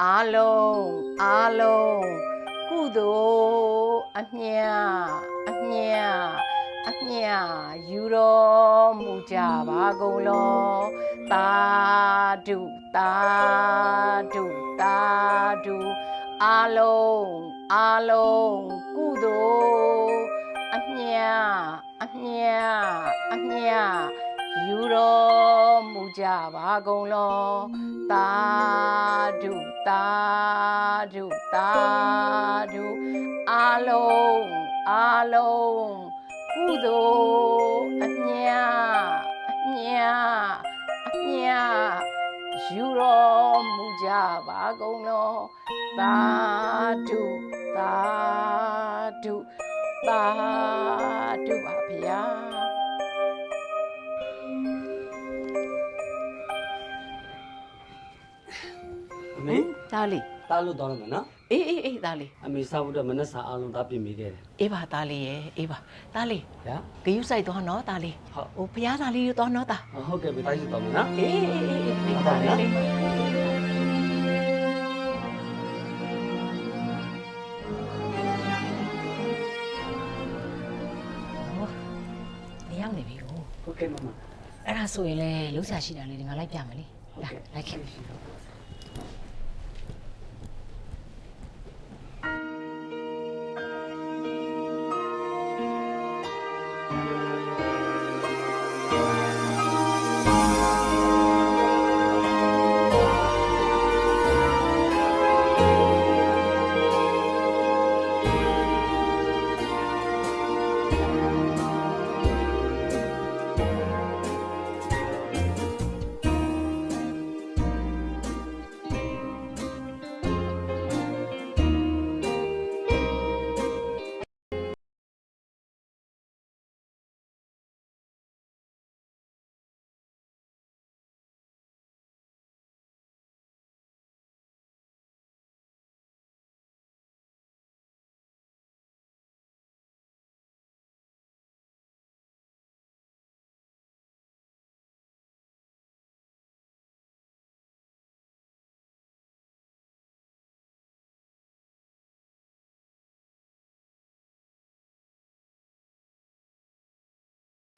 အားလုံးအားလုံးကုသိုလ်အမြတ်အမြတ်အမြတ်ယူတော်မူကြပါကုန်လောသာဓုသာဓုသာဓုအားလုံးအားလုံးကုသိုလ်အမြတ်အမြတ်အမြတ်ယူတော်မူကြပါကုန်လောသာဓု သာဓုသာဓုအားလုံးအားလုံးကုသိုလ်အမြတ်အမြတ်အမြတ်ယူတော်မူကြပါကုန်လောသာဓုသာဓုသာဓုပါဗျာ မေသားလေးတားလို့တောင်းလိုက်မယ်နော်အေးအေးအေးသားလေးအမေစားဖို့အတွက်မနှက်စာအားလုံးတားပြင်မိခဲ့တယ်အေးပါသားလေးရဲ့အေးပါသားလေးဗျာဂယုစိုက်သွားနော်သားလေးဟုတ်ဟိုဖျားသားလေးတွေသွားနော်သားဟုတ်ကဲ့ပြီတိုင်းစီတောင်းမယ်နော်အေးအေးအေးအေးအေးဟုတ်ပါသားနော်လေးဟိုနေရောက်နေပြီဟိုဟုတ်ကဲ့မမအဲ့ဒါဆိုရင်လေလှုပ်ရှားရှိတာလေးဒီမှာလိုက်ပြမယ်လေလာလိုက်ခဲ့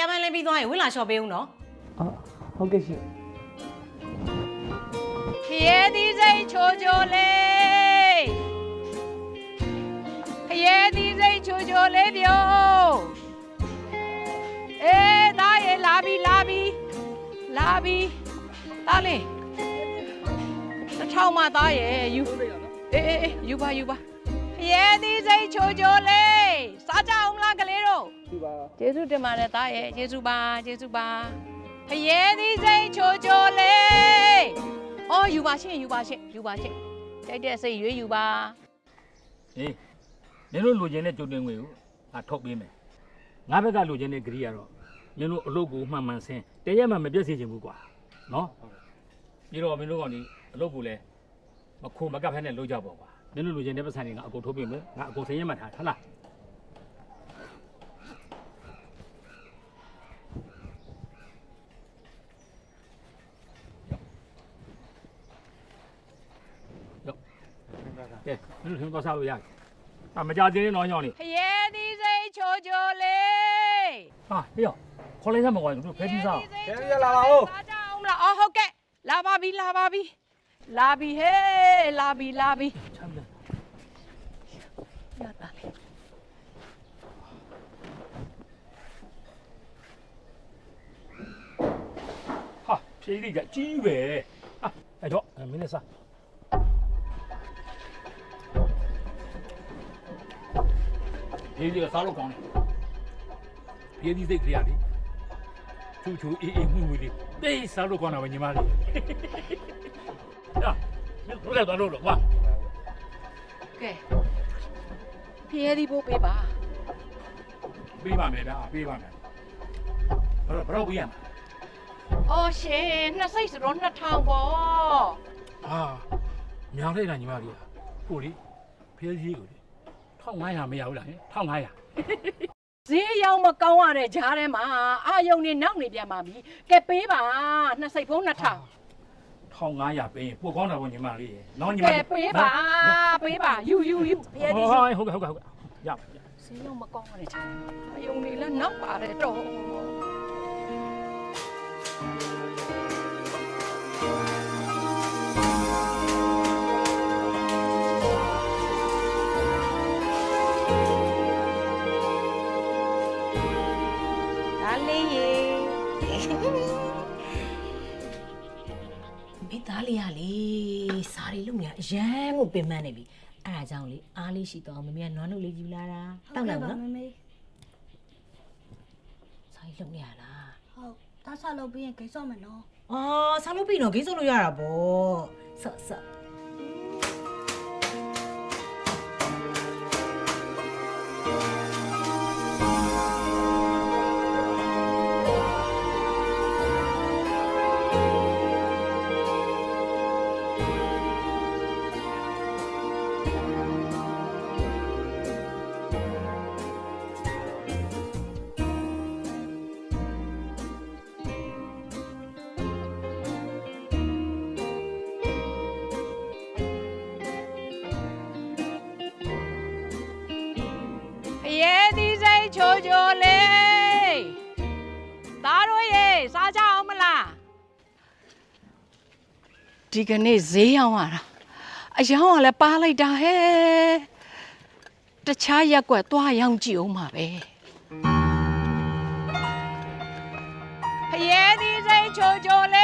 ကျမလည်းပြီးသွားရင်ဝင်းလာလျှော့ပေးဦးနော်အော်ဟုတ်ကဲ့ရှင်ခရဲသီးစိတ်ချိုချိုလေးခရဲသီးစိတ်ချိုချိုလေးပြုံးအေးသားရေလာပြီလာပြီလာပြီသားလေးတစ်ထောင်မှသားရေယူအေးအေးအေးယူပါယူပါခရဲသီးစိတ်ချိုချိုလေးစားကြအောင်လားကလေးတို့ဒီ ပါကျေးဇူးတင်ပါတယ်သားရဲ့ကျေးဇူးပါကျေးဇူးပါဖယဲသီးစိတ်ချိုချိုလေးအော်ယူပါရှင့်ယူပါရှင့်ယူပါရှင့်တိုက်တဲ့စိတ်ရွေးယူပါဟေးမင်းတို့လိုချင်တဲ့ကြုံတင်ငွေကိုငါထုတ်ပေးမယ်ငါဘက်ကလိုချင်တဲ့ဂရီကတော့မင်းတို့အလုပ်ကိုမှန်မှန်ဆင်းတရက်မှမပြည့်စေချင်ဘူးကွာနော်ပြီးတော့မင်းတို့ကောင်ဒီအလုပ်ကိုလည်းမခိုးမကပ်ဖက်နဲ့လုပ်ကြပေါ့ကွာမင်းတို့လိုချင်တဲ့ပတ်စံတွေငါအကုန်ထုတ်ပေးမယ်ငါအကုန်ဆင်းရဲမှထားဟုတ်လား ကဲမင်းတို့ထင်သွားစားလို့ရတယ်အမကြသေးနဲ့တော့ညောင်းနေဖယဲသီးစိတ်ချိုချိုလေးဟာဟေးရောခေါ်လိုက်စမ်းမကွာတို့ဖဲပြီးစားဖဲပြီးလာပါဦးစားကြအောင်မလားအော်ဟုတ်ကဲ့လာပါပြီလာပါပြီလာပြီဟေးလာပြီလာပြီချမ်းပြန်ရတာလေဟာဖြေးလေးကကြီးပဲဟာအဲ့တော့မင်းလည်းစား ဖြေးလေးကစားလို့ကောင်းတယ်ဖြေးသီးစိတ်ခရလေးချူချူအေးအေးမှုမှုလေးတေးစားလို့ကောင်းတာပဲညီမလေးဟာမင်းတို့ကတော့လို့ကွာကဲဖယဲသီးပို့ပေးပါပေးပါမယ်ဗျာပေးပါမယ်ဘယ်တော့ဘယ်တော့ပေးရမလဲအော်ရှင်နှစ်စိတ်ဆိုတော့2000ပေါ့ဟာမြောင်လိုက်တာညီမလေးကိုလေဖျဲစည်းကိုလေ 1500မရဘူးလားဟင်1500ဈေးရောက်မကောင်းရတဲ့ကြားထဲမှာအာယုံနေနောက်နေပြန်ပါပြီကဲပေးပါနှစ်စိတ်ဖုံး2000 1500ပေးရင်ပို့ကောင်းတာပေါ့ညီမလေးနော်ညီမကဲပေးပါပေးပါယူယူယူဖျဲဟဒီုတ်ဟုတ်ဟုတ်ဟုတ်ဟုတ်ရပါစင်းလုံးမကောင်းရတဲ့ချာအယုံနေလဲနောက်ပါတယ်တော့ သားလေးရလေစားရီလုံနေအရန်ကိုပင်ပန်းနေပြီအဲ့ဒါကြောင့်လေအားလေးရှိတော့မမေကနွားနှုတ်လေးယူလာတာတောက်လိုက်မနော်မမေစားရီလုံနေရလားဟုတ်ဒါဆလုပ်ပြီးရင်ဂိတ်ဆော့မယ်နော် အော်စားလို့ပြီနော်ဂိမ်းစုပ်လို့ရတာပေါ့ဆော့ဆော့ ချိုချိုလေးသားတို့ရေစားကြအောင်မလားဒီကနေ့ဈေးရောက်လာတာအယောင်ကလည်းပါလိုက်တာဟဲ့တခြားရက်ကွက်သွားရောင်းကြည့်အောင်ပါပဲဖျဲဒီစိတ်ချိုချိုလေး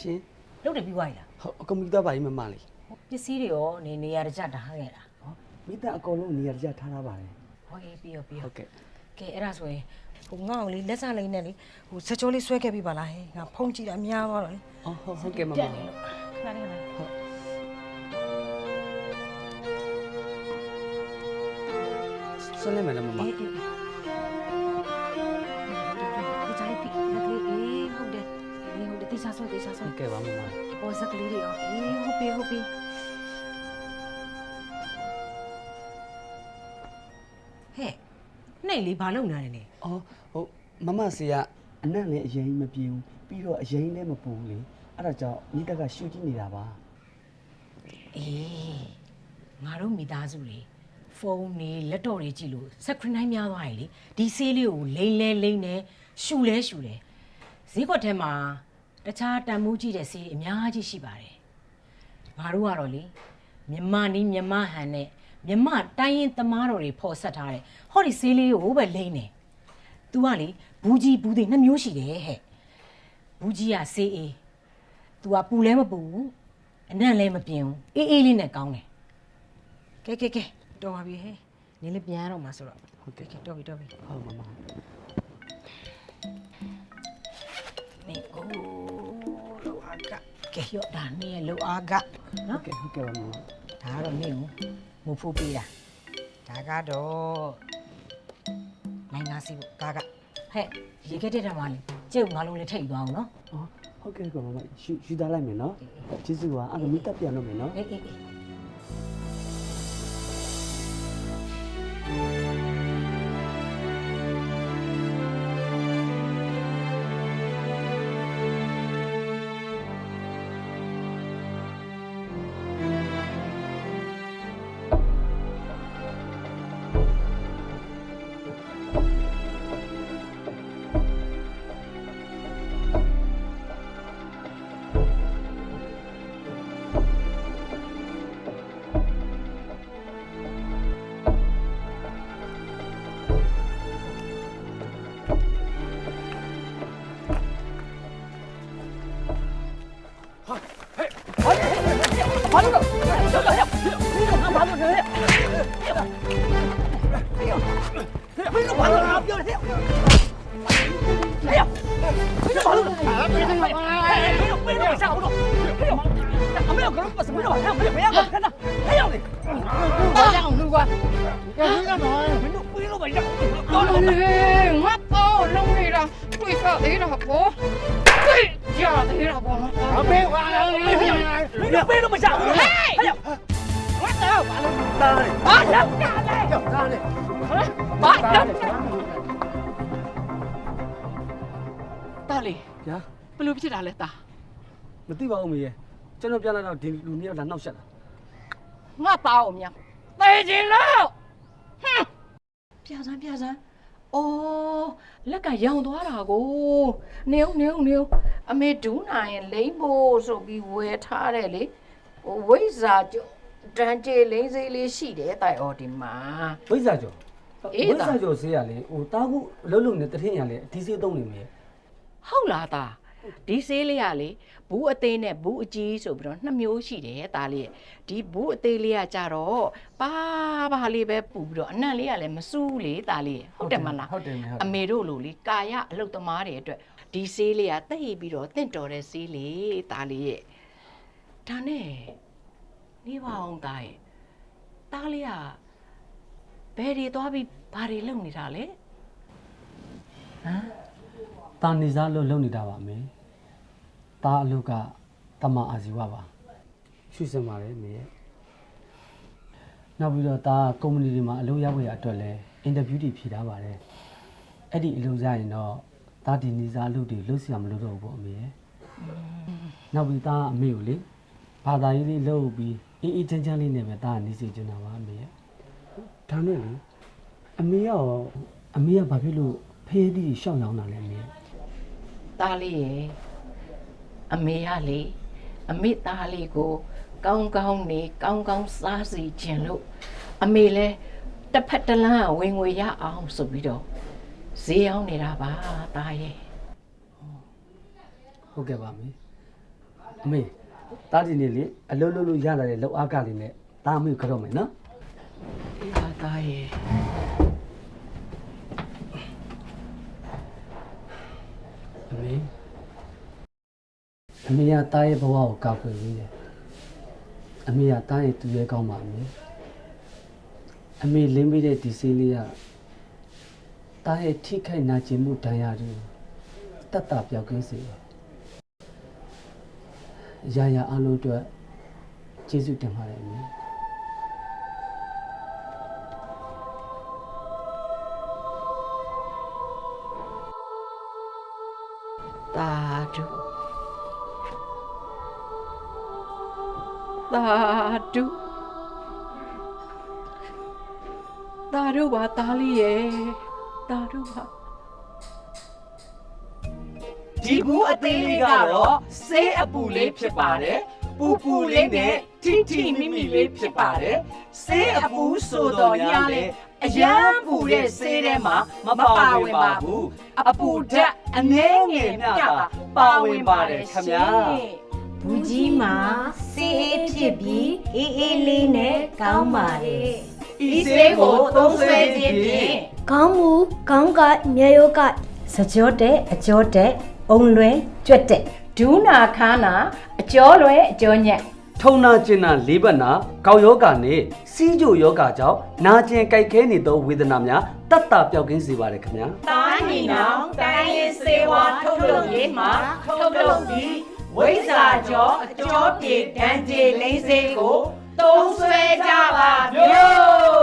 ရှင်လုပ်တယ်ပြီးသွားပြီလားဟုတ်အကွန်ပျူတာပါကြီးမမလေးပစ္စည်းတွေရောနေနေရာတကျထားခဲ့တာဟောမိသားအကုန်လုံးနေရာကြထားထားပါတယ်ဟောအေးပြီးရောပြီးရောဟုတ်ကဲ့ကဲအဲ့ဒါဆိုရင်ဟိုငါ့ကိုလေလက်စလေးနဲ့လေဟိုစကြောလေးဆွဲခဲ့ပြီပါလားဟဲ့ငါဖုံးကြည့်တာများသွားတော့လေအော်ဟုတ်ဟုတ်ကဲ့မမတက်နေလို့ခဏလေးခဏလေးဆွလိုက်မယ်လားမမအေး တ်တယ်တိကျဆွဲတိကျဆွဲဟုတ်ကဲ့ပါမမပေါ်စကလေးတွေရောအေးဟုတ်ပြီဟုတ်ပြီဟဲ့နိုင်လေဘာလုပ်နေရလဲအော်ဟုတ်မမစီကအနံ့လည်းအရင်မပြေဘူးပြီးတော့အရင်လည်းမပူဘူးလေအဲ့ဒါကြောင့်မိတက်ကရှူကြည့်နေတာပါအေးငါတို့မိသားစုတွေဖုန်းတွေလက်တော့တွေကြည့်လို့စခရနိုင်များသွားရင်လေဒီဆေးလေးကိုလိမ့်လဲလိမ့်နေရှူလဲရှူတယ်ဈေးကွက်ထဲမှာ တခြားတန်မိုးကြီးတဲ့ဆေးတွေအများကြီးရှိပါတယ်ငါတို့ကတော့လေမြမနီးမြမဟန်နဲ့မြမတိုင်းရင်သမားတော်တွေဖော်ဆက်ထားတယ်ဟောဒီဆေးလေးကိုပဲလိမ့်နေ तू ကလေဘူးကြီးဘူးသေးနှစ်မျိုးရှိတယ်ဟဲ့ဘူးကြီးကဆေးအေး तू ကပူလဲမပူဘူးအနံ့လည်းမပြင်းဘူးအေးအေးလေးနဲ့ကောင်းတယ်ကဲကဲကဲတော်ပါပြီဟဲ့နင်းလည်းပြန်ရတော့မှာဆိုတော့ဟုတ်ကဲ့ကဲတော်ပြီတော်ပြီဟုတ်မမနေကိုလောအား ကကဲရော့ဒါနေလောအားကဟုနော်တ်ကဲ့ဟုတ်ကဲ့ပါမမဒါကတော့နေကိုမဖို့ပေးတာဒါကတော့နိုင်ငံစီဖို့ကာကဟဲ့ရေခဲတက်တယ်မလေးကျုပ်ငါလုံးလေးထိတ်သွားအောင်နော်အော်ဟုတ်ကဲ့ကောမမရှူရှူသားလိုက်မယ်နော်ကျေးဇူးပါအဲ့ဒါမိတက်ပြန်လို့မယ်နော်အေးအေး 오늘 학교 올라오리라 우리가 내일 하고 အမေကတော့ပတ်စမင်းတို့ဟာမင်းမရဘူးခဏဟဲ့ရောက်လေဘာကြောင့်လူကမင်းကတော့မင်းတို့ပြေးလို့ပဲရောက်တော့တော်လေငါတော့လုံးနေတာတွေ့ကသေးတာပေါ့တွေ့ကြသေးတာပေါ့နော်အမေဟာမင်းတို့ပြေးလို့မရှာဘူးဟဲ့ဟဲ့ငါတော့ဘာလို့တားလေဘာလောက်တာလဲကြောက်တားလေဘာလောက်တာတာလေဗျာဘလို့ဖြစ်တာလဲတာမသိပါဘူးမေရဲ့ကျွန်တော်ပြန်လာတော့ဒီလူမျိုးလာနှောက်ရှက်တာငါပါအောင်များသေချင်လို့ဟမ်ပြစမ်းပြစမ်း အိုးလက်ကရောင်သွားတာကိုနေဦးနေဦးနေဦးအမေဒူးနာရင်လိမ့်ဖို့ဆိုပြီးဝယ်ထားတယ်လေဟိုဝိဇ္ဇာကျတန်ကြေလိမ့်စေးလေးရှိတယ်တိုင်အော်ဒီမှာ ဝိဇ္ဇာကျော်အေးဝိဇ္သားဇာကျော်ဆေးရလေဟိုတားခုအလုံးလုံးနဲ့တထင်းရလေအဒီစေးသုံးနေမေရဲ့ဟုတ်လားသားဒီဆေးလေးကလေ ဘူးအသေးနဲ့ဘူးအကြီးဆိုပြီးတော့နှစ်မျိုးရှိတယ်သားလေးရဲ့ဒီဘူးအသေးလေးကကြတော့ပါပါလေးပဲပူပြီးတော့အနံ့လေးကလည်းမစူးလေသားလေးရဲ့ဟုတ်တယ်မလားဟုတ်တယ်မေဟုတ်အမေတို့လိုလေကာယအလုတ်သမားတွေအတွက်ဒီဆေးလေးကတိတ်ပြီးတော့တင့်တော်တဲ့ဆေးလေးသားလေးရဲ့ဒါနဲ့နေပါအောင်သားရဲ့သားလေးကဘယ်တွေသွားပြီးဘာတွေလုပ်နေတာလဲဟမ်တာနေစားလို့လုံနေတာပါမေ တားအလုကတမအာဇီဝပါရှုစင်ပါတယ်မေရဲ့နောက်ပြီးတော့တားကုမ္ပဏီတွေမှာအလုပ်ရဖို့ရအတွက်လဲအင်တာဗျူးတွေဖြေထားပါတယ်အဲ့ဒီအလုပ်ရရင်တော့တားဒီနီစာအလုပ်တွေလုပ်စရာမလိုတော့ဘူးပေါ့အမေရဲ့နောက်ပြီးတားအမေကိုလေဘာသာရေးလေးလုပ်ပြီးအေးအေးချမ်းချမ်းလေးနဲ့ပဲတားကနေစေချင်တာပါအမေရဲ့ဒါနဲ့လေအမေရောအမေကဘာဖြစ်လို့ဖဲသီးရှောက်ရောင်းတာလဲအမေရဲ့ တားလေးရယ် အမေရလေအမေသားလေးကို ကောင်းကောင်းနေကောင်းကောင်းစားစီခြင်းလို့အမေလဲတစ်ဖက်တစ်လမ်းကဝင်ငွေရအောင်ဆိုပြီးတော့ဈေးအောင်နေတာပါသားရဲ့ဟုတ်ကဲ့ပါမေအမေတားဒီနေ့လေအလုံးလုံးလို့ရလာတဲ့လောက်အားကလေးနဲ့တားအမေကိုကြောက်မယ်နော်အေးပါသားရဲ့အမေ အမေကတားရဲ့ဘဝကိုကောက်ွယ်ရင်းတယ်အမေကတားရဲ့သူရဲကောင်းပါအမေအမေလင်းပေးတဲ့ဒီစေးလေးကတားရဲ့ထိခိုက်နာကျင်မှုဒဏ်ရာတွေတတ်တာပြောက်ကင်းစေတယ်ရာရာအလုံးအတွက်ကျေးဇူးတင်ပါတယ်အမေသာဓု သာဓုသာဓုပါသားလေးရဲ့သာဓုပါဒီဘူးအသေးလေးကတော့ဆေးအပူလေးဖြစ်ပါတယ်ပူပူလေးနဲ့ထိထိမိမိလေးဖြစ်ပါတယ်ဆေးအပူဆိုတော့ညာလေအရန်ပူတဲ့ဆေးထဲမှာမပါဝင်ပါဘူးအပူဓာတ်အနည်းငယ်မျှသာပါဝင်ပါတယ်ခင်ဗျာ ဘူးကြီးမှာစေးအေးဖြစ်ပြီးအေးအေးလေးနဲ့ကောင်းပါတယ်ဤဆေးကိုသုံးဆွဲခြင်းဖြင့်ခေါင်းမူခေါင်းကမြေယောကစကြောတဲ့အကြောတဲ့အုံလွဲကြွက်တဲ့ဒူးနာခါနာအကျော်လွယ်အကျော်ညက်ထုံနာကျင်နာလေးပတ်နာကောက်ယောဂနဲ့စီးကြိုယောဂကြောင့်နာကျင်ကြိုက်ခဲနေသောဝေဒနာများတတ်တာပြောက်ကင်းစေပါတယ်ခင်ဗျာတာညီနောင်တိုင်းရင်းစေဝါထုတ်လုပ်ရေးမှာထုတ်လုပ်ပြီး ဝိဇာကျော်အကျော်ပြေဒန်ကျေလိမ့်စေကိုသုံးဆွဲကြပါမျိုး